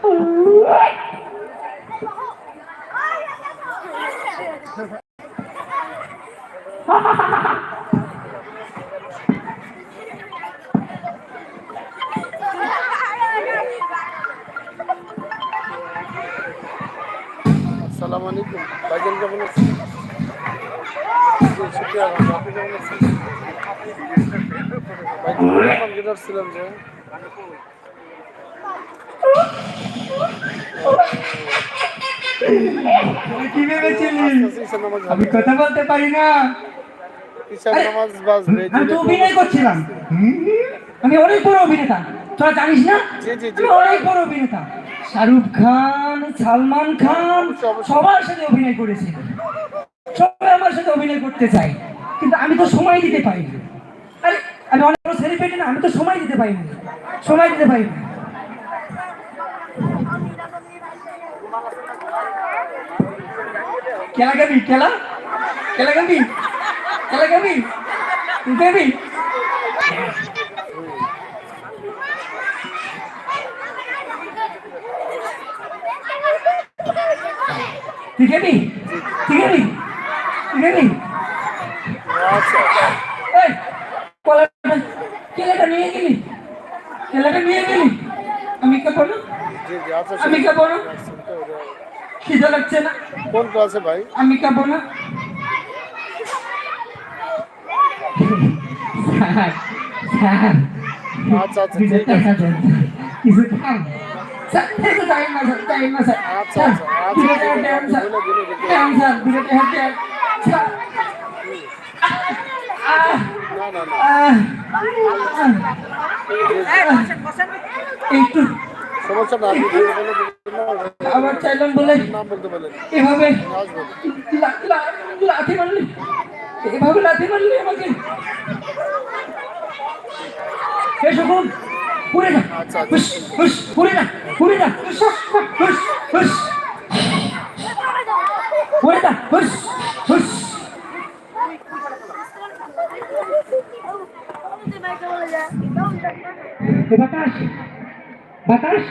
আসসালামু আলাইকুম। ভাইজান কেমন আছেন? শুক্রিয়া আপনি কেমন আছেন? গিটার ছিলাম যে। কি ভেবেছিলি? আমি কথা বলতে পারি না। আমি তো অভিনয় করছিলাম। আমি অনেক বড় অভিনেতা। তোরা জানিস না? জি, জি, জি। আমি অনেক বড় অভিনেতা। শাহরুখ খান সালমান খান। সবার সাথে অভিনয় করেছে। সবাই আমার সাথে অভিনয় করতে কিন্তু আমি তো সময় দিতে পারি আরে আমি অনেক বড় সেলিব্রিটি না আমি তো সময় দিতে পারি না সময় দিতে পারি না খেলা গাবি খেলা? খেলা গাবি খেলা গাবি তুই গাবি তুই গাবি তুই গাবি তুই খেলাটা নিয়ে গেলি? খেলাটা নিয়ে গেলি? আমি খাব জি জি আচ্ছা আমি খাব না খিদে লাগছে না? কোন ক্লাসে ভাই। Sir sir. আচ্ছা আচ্ছা ঠিক আছে। কিছু খান আচ্ছা, আচ্ছা, আচ্ছা, আহ একটু সমস্যা না না, আবার চাইলাম বলে এভাবে লাথি মারলি। এভাবে লাথি মারলি আমাকে। হে শকুন পুরে যা। আচ্ছা, আচ্ছা। হুস বাতাস বাতাস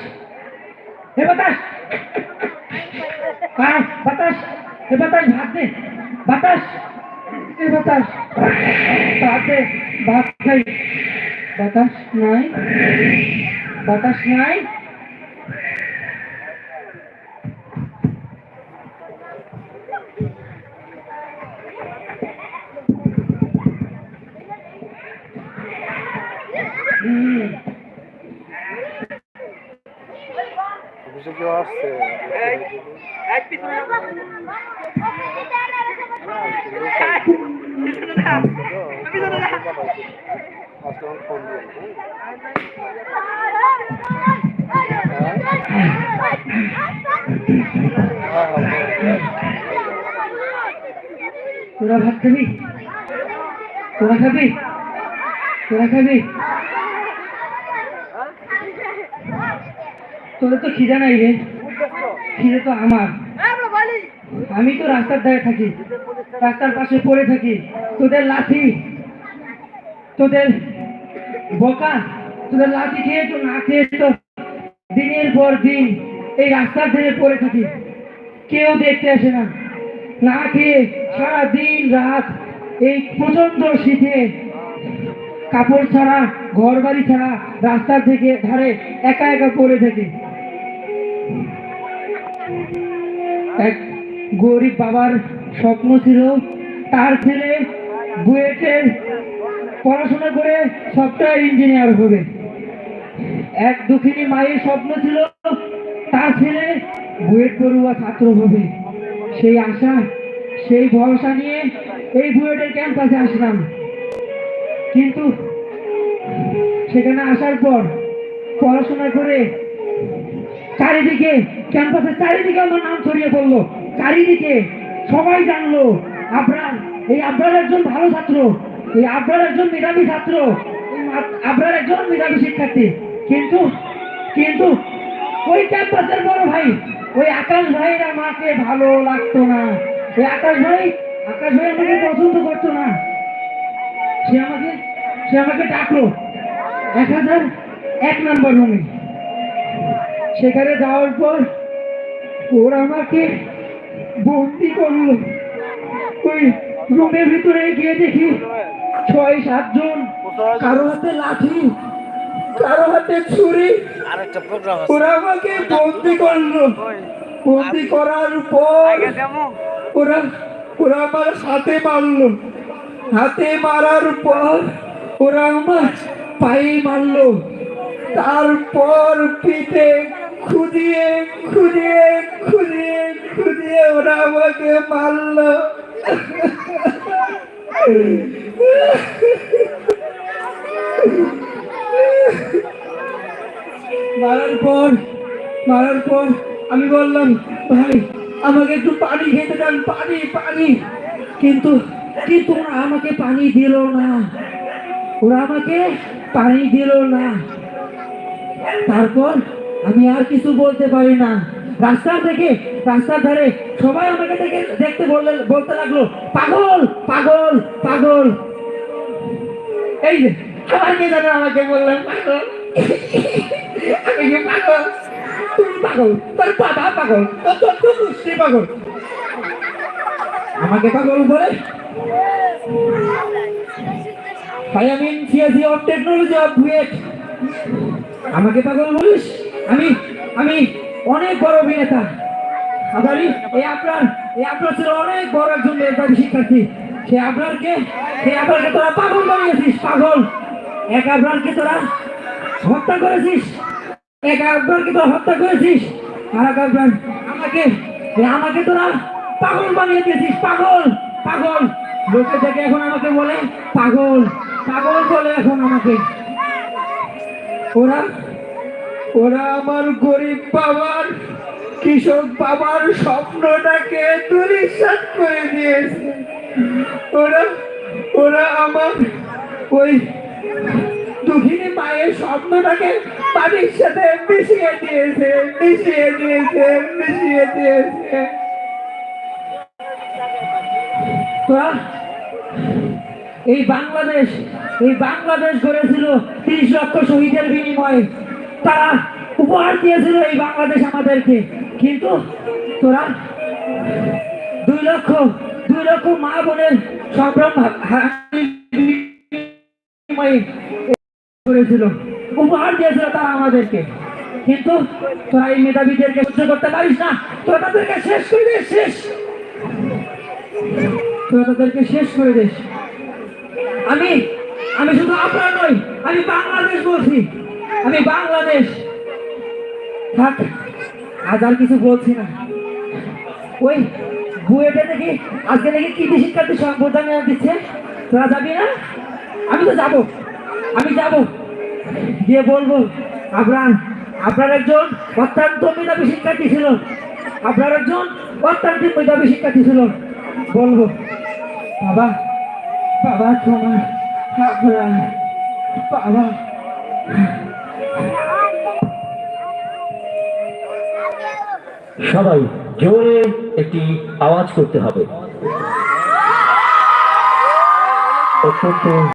হে বাতাস। বাতাস হে বাতাস ভাত বাতাস এ বাতাস। ভাত বাতাস নাই বাতাস নাই। অফিসে কেউ আসছে? তোরা ভাত খাবি? তোরা খাবি? তোরা খাবি? তোদের তো খিদে নাই রে। খিদে তো আমার। আমি তো রাস্তার ধারে থাকি রাস্তার পাশে পড়ে থাকি। তোদের লাঠি তোদের বোকা তোদের লাঠি খেয়ে তো না খেয়ে তো দিনের পর দিন এই রাস্তার ধারে পড়ে থাকি। কেউ দেখতে আসে না। না খেয়ে সারা দিন রাত এই প্রচণ্ড শীতে কাপড় ছাড়া ঘর বাড়ি ছাড়া রাস্তার থেকে ধারে একা একা পড়ে থাকি। এক গরিব বাবার স্বপ্ন ছিল। তার ছেলে বুয়েটের পড়াশোনা করে সফটওয়্যার ইঞ্জিনিয়ার হবে। এক দুঃখিনী মায়ের স্বপ্ন ছিল, তার ছেলে বুয়েট পড়ুয়া ছাত্র হবে। সেই আশা, সেই ভরসা নিয়ে এই বুয়েটের ক্যাম্পাসে আসলাম। কিন্তু সেখানে আসার পর পড়াশোনা করে চারিদিকে ক্যাম্পাসের চারিদিকে আমার নাম ছড়িয়ে পড়ল। চারিদিকে সবাই জানলো, আবরার, এই আবরার একজন ভালো ছাত্র, এই আবরার একজন মেধাবী ছাত্র আবরার একজন মেধাবী শিক্ষার্থী। কিন্তু কিন্তু ওই ক্যাম্পাসের বড় ভাই, ওই আকাশ ভাইয়ের আমাকে ভালো লাগতো না। ওই আকাশ ভাই আকাশ ভাই আমাকে পছন্দ করতো না। সে আমাকে সে আমাকে ডাকলো, এক হাজার এক নম্বর রুমে। সেখানে যাওয়ার পর ওরা আমাকে বন্দি করল। ওই রুমের ভিতরে গিয়ে দেখি ছয় সাতজন কারও হাতে লাঠি কারও হাতে ছুরি। ওরা আমাকে বন্দি করল। বন্দি করার পর ওরা ওরা আমার হাতে মারলো। হাতে মারার পর ওরা আমার পায়ে মারলো। তারপর পিঠে খুদিয়ে খুদিয়ে খুদিয়ে খুদিয়ে ওরা আমাকে মারলো। মারার পর মারার পর আমি বললাম, ভাই, আমাকে একটু পানি খেতে দেন, পানি পানি। কিন্তু কিন্তু ওরা আমাকে পানি দিল না। ওরা আমাকে পানি দিল না। তারপর আমি আর কিছু বলতে পারি না। রাস্তা থেকে, রাস্তার ধারে সবাই আমাকে দেখে দেখতে বললে বলতে লাগল, পাগল পাগল পাগল। এই যে, সবাই কে জানে আমাকে বললেন পাগল? আমি কি পাগল? তুমি পাগল, তোর বাবা পাগল, তোর তোর তোর পাগল। আমাকে পাগল বলে? ভাই আমি সিএসি অফ টেকনোলজি অফ বুয়েট আমাকে পাগল বলিস? আমি আমি অনেক বড় অভিনেতা। আবারই এই আপনার এই আপনার ছিল অনেক বড় একজন মেধাবী শিক্ষার্থী। সে আপনারকে সে আপনারকে তোরা পাগল বানিয়েছিস, পাগল। এক আপনারকে তোরা হত্যা করেছিস। এক আপনারকে তোরা হত্যা করেছিস। আর এক আপনার আমাকে আমাকে তোরা পাগল বানিয়ে দিয়েছিস, পাগল পাগল। লোকে থেকে এখন আমাকে বলে পাগল পাগল বলে এখন আমাকে। ওরা ওরা আমার গরিব বাবার, কৃষক বাবার স্বপ্নটাকে দুলিশাত করে দিয়েছে। ওরা ওরা আমার ওই দুঃখিনী মায়ের স্বপ্নটাকে পানির সাথে মিশিয়ে দিয়েছে মিশিয়ে দিয়েছে মিশিয়ে দিয়েছে। এই বাংলাদেশ এই বাংলাদেশ গড়েছিল তিরিশ লক্ষ শহীদের বিনিময়ে। তারা উপহার দিয়েছিল এই বাংলাদেশ আমাদেরকে। কিন্তু তোরা দুই লক্ষ দুই লক্ষ মা বোনের সম্ভ্রম করেছিল। উপহার দিয়েছিল তারা আমাদেরকে। কিন্তু তোরা এই মেধাবীদেরকে সহ্য করতে পারিস না। তোরা তাদেরকে শেষ করে দিস শেষ। তোরা তাদেরকে শেষ করে দিস আমি আমি শুধু আপনার নই, আমি বাংলাদেশ বলছি। আমি বাংলাদেশ। থাক, আজ আর কিছু বলছি না। ওই বুয়েটে দেখি আজকে দেখি কৃষি শিক্ষার্থী সম্বোধনা দিচ্ছে। তোরা যাবি না? আমি তো যাব। আমি যাব। গিয়ে বলব আপনার আপনার একজন অত্যন্ত মেধাবী শিক্ষার্থী ছিল। আপনার একজন অত্যন্ত মেধাবী শিক্ষার্থী ছিল। বলব, বাবা বাবা তোমার বাবা। সবাই জোরে একটি আওয়াজ করতে হবে। অত্যন্ত